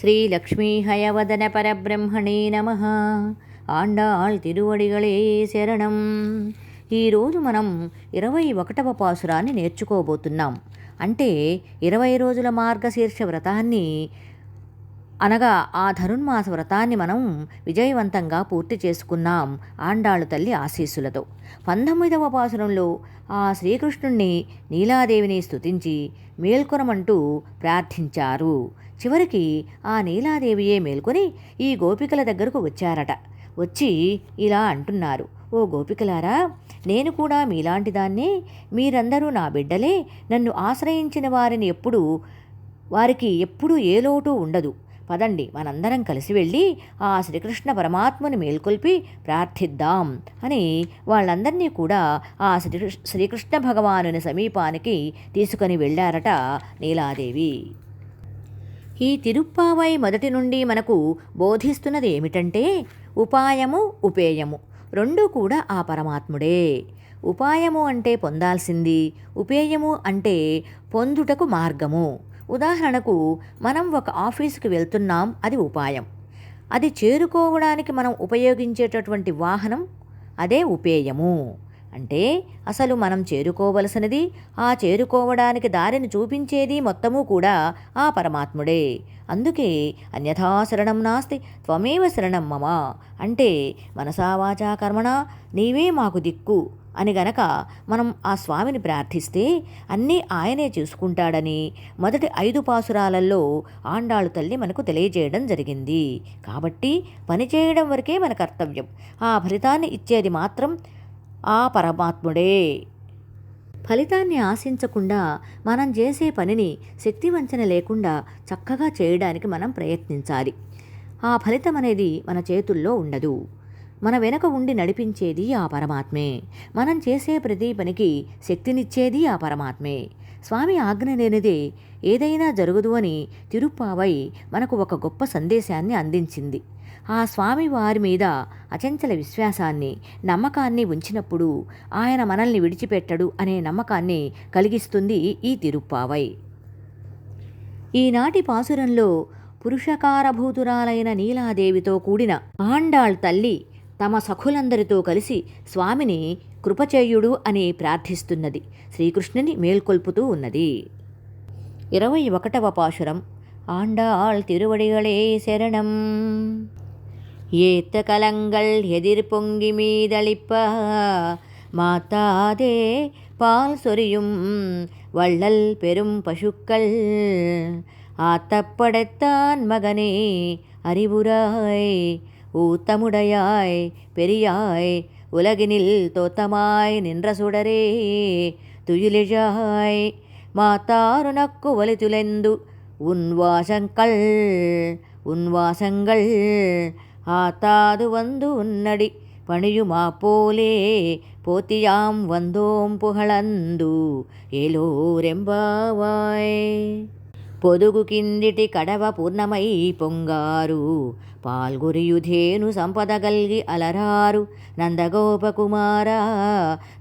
శ్రీ లక్ష్మీ హయవదన పరబ్రహ్మణే నమ. ఆండాళ్ తిరువడిగలే శరణం. ఈరోజు మనం ఇరవై ఒకటవ పాసురాన్ని నేర్చుకోబోతున్నాం. అంటే ఇరవై రోజుల మార్గశీర్ష వ్రతాన్ని అనగా ఆ ధనుర్మాస వ్రతాన్ని మనం విజయవంతంగా పూర్తి చేసుకున్నాం ఆండాళ్ళు తల్లి ఆశీస్సులతో. పంతొమ్మిదవ పాసురంలో ఆ శ్రీకృష్ణుణ్ణి నీలాదేవిని స్తుతించి మేల్కొనమంటూ ప్రార్థించారు. చివరికి ఆ నీలాదేవియే మేల్కొని ఈ గోపికల దగ్గరకు వచ్చారట. వచ్చి ఇలా అంటున్నారు ఓ గోపికలారా నేను కూడా మీలాంటి దాన్నే మీరందరూ నా బిడ్డలే నన్ను ఆశ్రయించిన వారిని ఎప్పుడు వారికి ఎప్పుడూ ఏ లోటు ఉండదు. పదండి మనందరం కలిసి వెళ్ళి ఆ శ్రీకృష్ణ పరమాత్మని మేల్కొల్పి ప్రార్థిద్దాం అని వాళ్ళందరినీ కూడా ఆ శ్రీకృష్ణ భగవానుని సమీపానికి తీసుకొని వెళ్ళారట నీలాదేవి. ఈ తిరుప్పావై మొదటి నుండి మనకు బోధిస్తున్నది ఏమిటంటే ఉపాయము ఉపేయము. రెండూ కూడా ఆ పరమాత్ముడే. ఉపాయము అంటే పొందాల్సింది ఉపేయము అంటే పొందుటకు మార్గము. ఉదాహరణకు మనం ఒక ఆఫీసుకి వెళ్తున్నాం అది ఉపాయం. అది చేరుకోవడానికి మనం ఉపయోగించేటటువంటి వాహనం అదే ఉపేయము. అంటే అసలు మనం చేరుకోవలసినది ఆ చేరుకోవడానికి దారిని చూపించేది మొత్తము కూడా ఆ పరమాత్ముడే. అందుకే అన్యథా శరణం నాస్తి త్వమేవ శరణం మమ. అంటే మనసావాచా కర్మణ నీవే మాకు దిక్కు అని గనక మనం ఆ స్వామిని ప్రార్థిస్తే అన్నీ ఆయనే చూసుకుంటాడని మొదటి ఐదు పాసురాలలో ఆండాళ్ళు తల్లి మనకు తెలియజేయడం జరిగింది. కాబట్టి పని చేయడం వరకే మన కర్తవ్యం. ఆ ఫలితాన్ని ఇచ్చేది మాత్రం ఆ పరమాత్ముడే. ఫలితాన్ని ఆశించకుండా మనం చేసే పనిని శక్తివంచన లేకుండా చక్కగా చేయడానికి మనం ప్రయత్నించాలి. ఆ ఫలితం అనేది మన చేతుల్లో ఉండదు. మన వెనక ఉండి నడిపించేది ఆ పరమాత్మే. మనం చేసే ప్రతి పనికి శక్తినిచ్చేది ఆ పరమాత్మే. స్వామి ఆజ్ఞ లేనిదే ఏదైనా జరగదు అని తిరుప్పావై మనకు ఒక గొప్ప సందేశాన్ని అందించింది. ఆ స్వామి వారి మీద అచంచల విశ్వాసాన్ని నమ్మకాన్ని ఉంచినప్పుడు ఆయన మనల్ని విడిచిపెట్టడు అనే నమ్మకాన్ని కలిగిస్తుంది ఈ తిరుప్పావై. ఈనాటి పాసురంలో పురుషకారభూతురాలైన నీలాదేవితో కూడిన ఆండాళ్ తల్లి తమ సఖులందరితో కలిసి స్వామిని కృపచేయుడు అని ప్రార్థిస్తున్నది. శ్రీకృష్ణుని మేల్కొల్పుతూ ఉన్నది. ఇరవై ఒకటవ పాశురం ఆండాళ్ తిరువడిగళే శరణం. ஏத்த கலங்கள் எதிர் பொங்கி மீதளிப்ப. மாத்தாதே பால் சொரியும் வள்ளல் பெரும் பசுக்கள். ஆத்தப்படைத்தான் மகனே அறிவுராய். ஊத்தமுடையாய் பெரியாய். உலகினில் தோத்தமாய் நின்ற சுடரே துயிலிழாய். மாத்தாருனக்கு ஒலி துளைந்து உன் வாசங்கள் உன் வாசங்கள். ಆತಾದು ಒಂದು ಉನ್ನಡಿ ಪಣಿಯುಮಾ ಪೋಲೆ ಪೋತಿಯಾಂ ಒಂದೋಂ ಪುಹಳಂದು ಏಲೋರೆಂಬಾವಾಯ್ పొదుగు కిందిటి కడవ పూర్ణమై పొంగారు పాల్గొరియుధేను సంపద కలిగి అలరారు నందగోపకుమార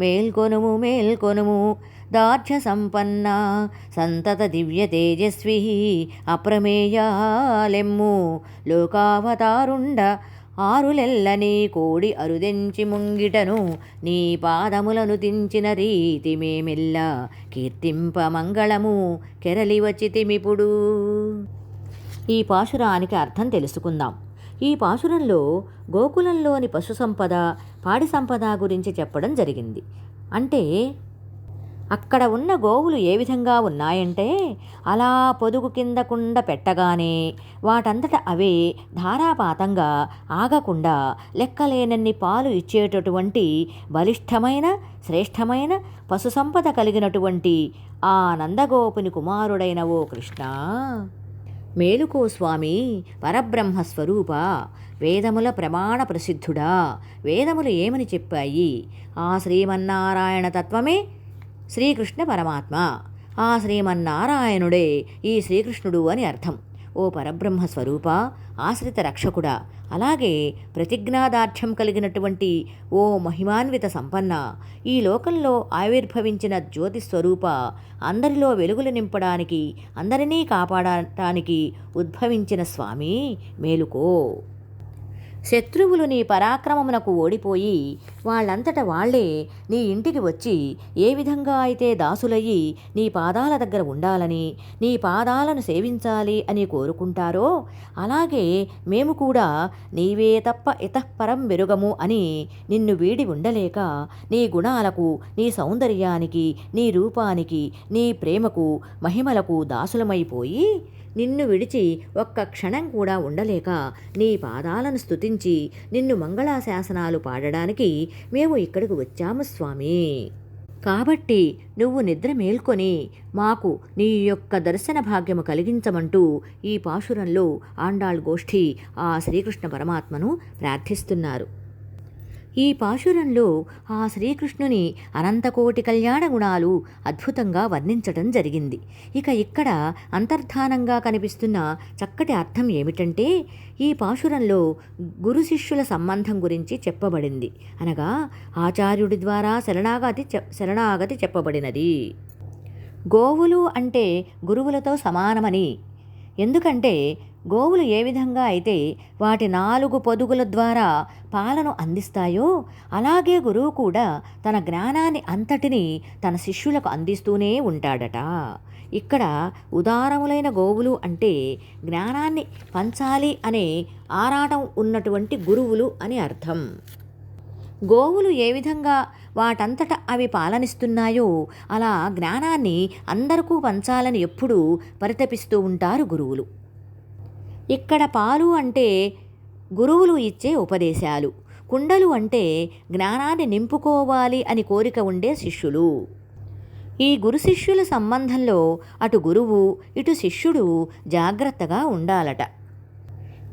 మేల్కొనుము మేల్కొనుము దార్ఢ్య సంపన్న సంతత దివ్య తేజస్వి అప్రమేయాలెమ్ము. లోకావతారుండ ఆరులెల్లని కోడి అరుదెంచి ముంగిటను నీ పాదములను దించిన రీతి మేమెల్లా కీర్తింప మంగళము కెరలి వచ్చితిమిపుడు ఈ పాశురానికి అర్థం తెలుసుకుందాం. ఈ పాశురంలో గోకులంలోని పశు సంపద పాడి సంపద గురించి చెప్పడం జరిగింది. అంటే అక్కడ ఉన్న గోవులు ఏ విధంగా ఉన్నాయంటే అలా పొదుగు కింద కుండ పెట్టగానే వాటంతట అవే ధారాపాతంగా ఆగకుండా లెక్కలేనన్ని పాలు ఇచ్చేటటువంటి బలిష్టమైన శ్రేష్టమైన పశు సంపద కలిగినటువంటి ఆ నందగోపుని కుమారుడైన ఓ కృష్ణ. మేలుకో స్వామి పరబ్రహ్మ స్వరూప వేదముల ప్రమాణ ప్రసిద్ధుడా వేదములు ఏమని చెప్పాయి? ఆ శ్రీమన్నారాయణ తత్వమే శ్రీకృష్ణ పరమాత్మ. ఆ శ్రీమన్నారాయణుడే ఈ శ్రీకృష్ణుడు అని అర్థం. ఓ పరబ్రహ్మ స్వరూప ఆశ్రిత రక్షకుడా అలాగే ప్రతిజ్ఞాదార్ఢ్యం కలిగినటువంటి ఓ మహిమాన్విత సంపన్న ఈ లోకంలో ఆవిర్భవించిన జ్యోతి స్వరూప అందరిలో వెలుగులు నింపడానికి అందరినీ కాపాడటానికి ఉద్భవించిన స్వామి మేలుకో. శత్రువులు నీ పరాక్రమమునకు ఓడిపోయి వాళ్ళంతట వాళ్ళే నీ ఇంటికి వచ్చి ఏ విధంగా అయితే దాసులయ్యి నీ పాదాల దగ్గర ఉండాలని నీ పాదాలను సేవించాలి అని కోరుకుంటారో అలాగే మేము కూడా నీవే తప్ప ఇతఃపరం వెరుగము అని నిన్ను వీడి ఉండలేక నీ గుణాలకు నీ సౌందర్యానికి నీ రూపానికి నీ ప్రేమకు మహిమలకు దాసులమైపోయి నిన్ను విడిచి ఒక్క క్షణం కూడా ఉండలేక నీ పాదాలను స్తుతించి నిన్ను మంగళాశాసనాలు పాడడానికి మేము ఇక్కడికి వచ్చాము స్వామి. కాబట్టి నువ్వు నిద్ర మేల్కొని మాకు నీ యొక్క దర్శన భాగ్యము కలిగించమంటూ ఈ పాశురంలో ఆండాళ్ గోష్ఠి ఆ శ్రీకృష్ణ పరమాత్మను ప్రార్థిస్తున్నారు. ఈ పాశురంలో ఆ శ్రీకృష్ణుని అనంతకోటి కళ్యాణ గుణాలు అద్భుతంగా వర్ణించటం జరిగింది. ఇక ఇక్కడ అంతర్ధానంగా కనిపిస్తున్న చక్కటి అర్థం ఏమిటంటే ఈ పాశురంలో గురు శిష్యుల సంబంధం గురించి చెప్పబడింది. అనగా ఆచార్యుడి ద్వారా శరణాగతి శరణాగతి చెప్పబడినది. గోవులు అంటే గురువులతో సమానమని. ఎందుకంటే గోవులు ఏ విధంగా అయితే వాటి నాలుగు పొదుగుల ద్వారా పాలను అందిస్తాయో అలాగే గురువు కూడా తన జ్ఞానాన్ని అంతటిని తన శిష్యులకు అందిస్తూనే ఉంటాడట. ఇక్కడ ఉదారములైన గోవులు అంటే జ్ఞానాన్ని పంచాలి అనే ఆరాటం ఉన్నటువంటి గురువులు అని అర్థం. గోవులు ఏ విధంగా వాటంతట అవి పాలనిస్తున్నాయో అలా జ్ఞానాన్ని అందరికూ పంచాలని ఎప్పుడూ పరితపిస్తూ ఉంటారు గురువులు. ఇక్కడ పాలు అంటే గురువులు ఇచ్చే ఉపదేశాలు. కుండలు అంటే జ్ఞానాన్ని నింపుకోవాలి అని కోరిక ఉండే శిష్యులు. ఈ గురు శిష్యుల సంబంధంలో అటు గురువు ఇటు శిష్యుడు జాగ్రత్తగా ఉండాలట.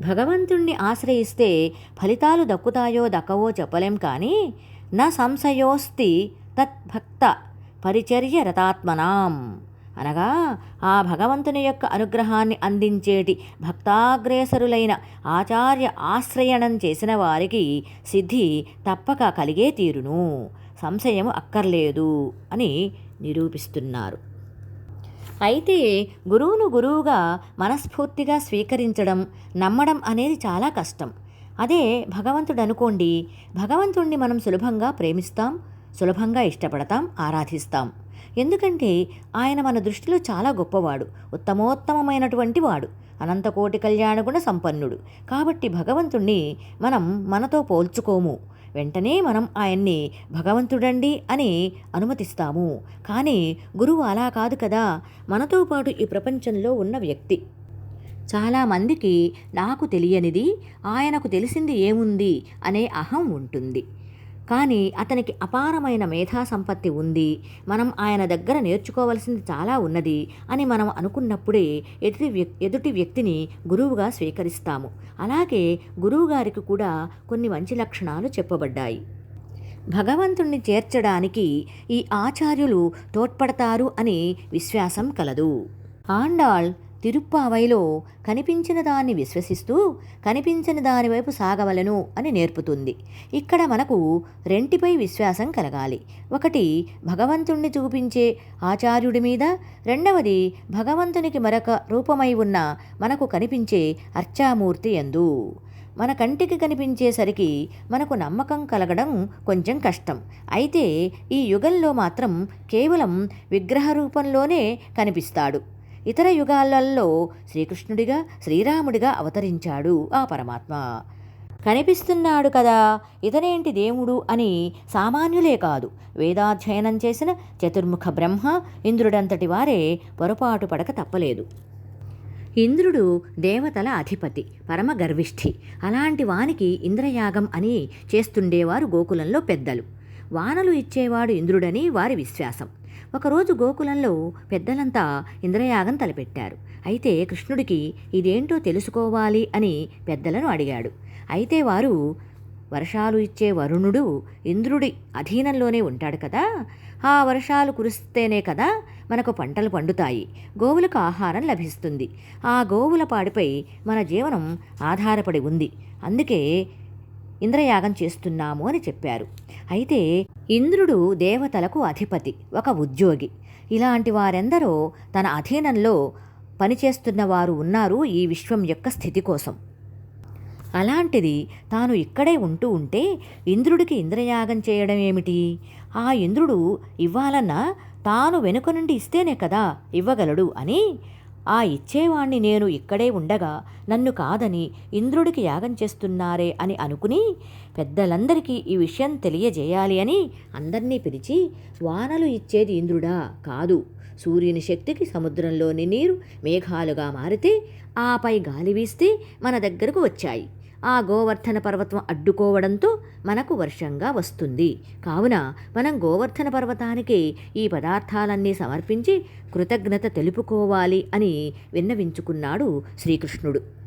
భగవంతుణ్ణి ఆశ్రయిస్తే ఫలితాలు దక్కుతాయో దక్కవో చెప్పలేం కానీ నా సంశయోస్తి తత్భక్త పరిచర్య రతాత్మనాం. అనగా ఆ భగవంతుని యొక్క అనుగ్రహాన్ని అందించేటి భక్తాగ్రేసరులైన ఆచార్య ఆశ్రయణం చేసిన వారికి సిద్ధి తప్పక కలిగే తీరును. సంశయము అక్కర్లేదు అని నిరూపిస్తున్నారు. అయితే గురువును గురువుగా మనస్ఫూర్తిగా స్వీకరించడం నమ్మడం అనేది చాలా కష్టం. అదే భగవంతుడు అనుకోండి భగవంతుణ్ణి మనం సులభంగా ప్రేమిస్తాం సులభంగా ఇష్టపడతాం ఆరాధిస్తాం. ఎందుకంటే ఆయన మన దృష్టిలో చాలా గొప్పవాడు ఉత్తమోత్తమమైనటువంటి వాడు అనంతకోటి కళ్యాణగుణ సంపన్నుడు. కాబట్టి భగవంతుణ్ణి మనం మనతో పోల్చుకోము. వెంటనే మనం ఆయన్ని భగవంతుడండి అని అనుమతిస్తాము. కానీ గురువు అలా కాదు కదా మనతో పాటు ఈ ప్రపంచంలో ఉన్న వ్యక్తి. చాలామందికి నాకు తెలియనిది ఆయనకు తెలిసింది ఏముంది అనే అహం ఉంటుంది. కానీ అతనికి అపారమైన మేధా సంపత్తి ఉంది. మనం ఆయన దగ్గర నేర్చుకోవలసింది చాలా ఉన్నది అని మనం అనుకున్నప్పుడే ఎదుటి వ్యక్ ఎదుటి వ్యక్తిని గురువుగా స్వీకరిస్తాము. అలాగే గురువుగారికి కూడా కొన్ని మంచి లక్షణాలు చెప్పబడ్డాయి. భగవంతుణ్ణి చేర్చడానికి ఈ ఆచార్యులు తోడ్పడతారు అని విశ్వాసం కలదు. ఆండాళ్ తిరుప్పావైలో కనిపించిన దాన్ని విశ్వసిస్తూ కనిపించని దానివైపు సాగవలను అని నేర్పుతుంది. ఇక్కడ మనకు రెంటిపై విశ్వాసం కలగాలి. ఒకటి భగవంతుణ్ణి చూపించే ఆచార్యుడి మీద రెండవది భగవంతునికి మరొక రూపమై ఉన్న మనకు కనిపించే అర్చామూర్తి ఎందు మన కంటికి కనిపించేసరికి మనకు నమ్మకం కలగడం కొంచెం కష్టం. అయితే ఈ యుగంలో మాత్రం కేవలం విగ్రహ రూపంలోనే కనిపిస్తాడు. ఇతర యుగాలలో శ్రీకృష్ణుడిగా శ్రీరాముడిగా అవతరించాడు ఆ పరమాత్మ. కనిపిస్తున్నాడు కదా ఇతనేంటి దేవుడు అని సామాన్యులే కాదు. వేదాధ్యయనం చేసిన చతుర్ముఖ బ్రహ్మ ఇంద్రుడంతటి వారే పొరపాటు పడక తప్పలేదు. ఇంద్రుడు దేవతల అధిపతి పరమ గర్విష్ఠి. అలాంటి వానికి ఇంద్రయాగం అని చేస్తుండేవారు గోకులంలో పెద్దలు. వానలు ఇచ్చేవాడు ఇంద్రుడని వారి విశ్వాసం. ఒకరోజు గోకులంలో పెద్దలంతా ఇంద్రయాగం తలపెట్టారు. అయితే కృష్ణుడికి ఇదేంటో తెలుసుకోవాలి అని పెద్దలను అడిగాడు. అయితే వారు వర్షాలు ఇచ్చే వరుణుడు ఇంద్రుడి అధీనంలోనే ఉంటాడు కదా? ఆ వర్షాలు కురిస్తేనే కదా మనకు పంటలు పండుతాయి. గోవులకు ఆహారం లభిస్తుంది. ఆ గోవుల పాడిపై మన జీవనం ఆధారపడి ఉంది. అందుకే ఇంద్రయాగం చేస్తున్నాము అని చెప్పారు. అయితే ఇంద్రుడు దేవతలకు అధిపతి ఒక ఉద్యోగి. ఇలాంటి వారెందరో తన అధీనంలో పనిచేస్తున్న వారు ఉన్నారు ఈ విశ్వం యొక్క స్థితి కోసం. అలాంటిది తాను ఇక్కడే ఉంటూ ఉంటే ఇంద్రుడికి ఇంద్రయాగం చేయడం ఏమిటి? ఆ ఇంద్రుడు ఇవ్వాలన్నా తాను వెనుక నుండి ఇస్తేనే కదా ఇవ్వగలడు అని ఆ ఇచ్చేవాణ్ణి నేను ఇక్కడే ఉండగా నన్ను కాదని ఇంద్రుడికి యాగం చేస్తున్నారే అని అనుకుని పెద్దలందరికీ ఈ విషయం తెలియజేయాలి అని అందర్నీ పిలిచి వానలు ఇచ్చేది ఇంద్రుడా కాదు. సూర్యుని శక్తికి సముద్రంలోని నీరు మేఘాలుగా మారితే ఆపై గాలి వీస్తే మన దగ్గరకు వచ్చాయి. ఆ గోవర్ధన పర్వతం అడ్డుకోవడంతో మనకు వర్షంగా వస్తుంది. కావున మనం గోవర్ధన పర్వతానికి ఈ పదార్థాలన్నీ సమర్పించి కృతజ్ఞత తెలుపుకోవాలి అని విన్నవించుకున్నాడు శ్రీకృష్ణుడు.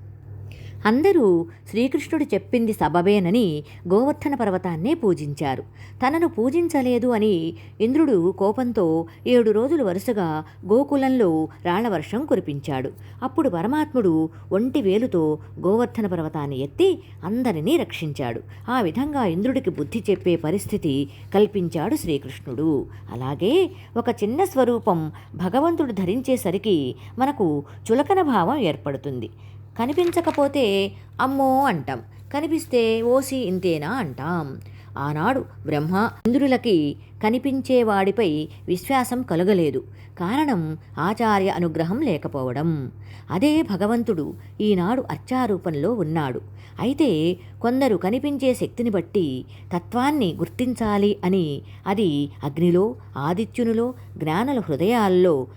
అందరూ శ్రీకృష్ణుడు చెప్పింది సబబేనని గోవర్ధన పర్వతాన్నే పూజించారు. తనను పూజించలేదు అని ఇంద్రుడు కోపంతో ఏడు రోజులు వరుసగా గోకులంలో రాళ్ళవర్షం కురిపించాడు. అప్పుడు పరమాత్ముడు ఒంటి వేలుతో గోవర్ధన పర్వతాన్ని ఎత్తి అందరినీ రక్షించాడు. ఆ విధంగా ఇంద్రుడికి బుద్ధి చెప్పే పరిస్థితి కల్పించాడు శ్రీకృష్ణుడు. అలాగే ఒక చిన్న స్వరూపం భగవంతుడు ధరించేసరికి మనకు చులకన భావం ఏర్పడుతుంది. కనిపించకపోతే అమ్మో అంటాం. కనిపిస్తే ఓసి ఇంతేనా అంటాం. ఆనాడు బ్రహ్మ ఇంద్రులకి కనిపించేవాడిపై విశ్వాసం కలగలేదు. కారణం ఆచార్య అనుగ్రహం లేకపోవడం. అదే భగవంతుడు ఈనాడు అర్చారూపంలో ఉన్నాడు. అయితే కొందరు కనిపించే శక్తిని బట్టి తత్వాన్ని గుర్తించాలి అని అది అగ్నిలో ఆదిత్యునిలో జ్ఞానుల హృదయాల్లో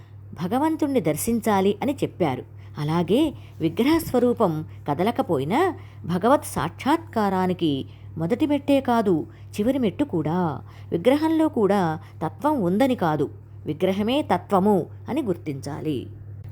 భగవంతుణ్ణి దర్శించాలి అని చెప్పారు. అలాగే విగ్రహ స్వరూపం కదలకపోయినా భగవత్ సాక్షాత్కారానికి మొదటి మెట్టే కాదు చివరి మెట్టు కూడా. విగ్రహంలో కూడా తత్వం ఉందని కాదు విగ్రహమే తత్వము అని గుర్తించాలి.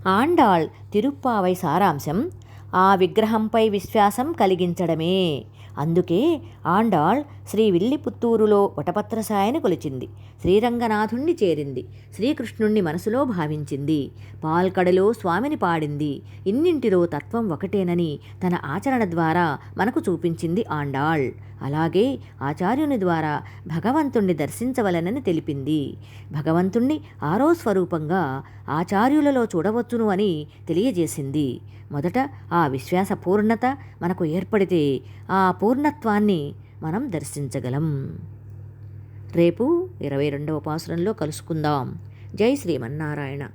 ఆండాళ్ తిరుప్పావై సారాంశం ఆ విగ్రహంపై విశ్వాసం కలిగించడమే. అందుకే ఆండాళ్ శ్రీ విల్లిపుత్తూరులో వటపత్రసాయని కొలిచింది. శ్రీరంగనాథుణ్ణి చేరింది. శ్రీకృష్ణుణ్ణి మనసులో భావించింది. పాల్కడలో స్వామిని పాడింది. ఇన్నింటిలో తత్వం ఒకటేనని తన ఆచరణ ద్వారా మనకు చూపించింది ఆండాళ్. అలాగే ఆచార్యుని ద్వారా భగవంతుణ్ణి దర్శించవలనని తెలిపింది. భగవంతుణ్ణి ఆరో స్వరూపంగా ఆచార్యులలో చూడవచ్చును అని తెలియజేసింది. మొదట ఆ విశ్వాస పూర్ణత మనకు ఏర్పడితే ఆ పూర్ణత్వాన్ని మనం దర్శించగలం. రేపు ఇరవై రెండవ పాసురంలో కలుసుకుందాం. జై శ్రీమన్నారాయణ.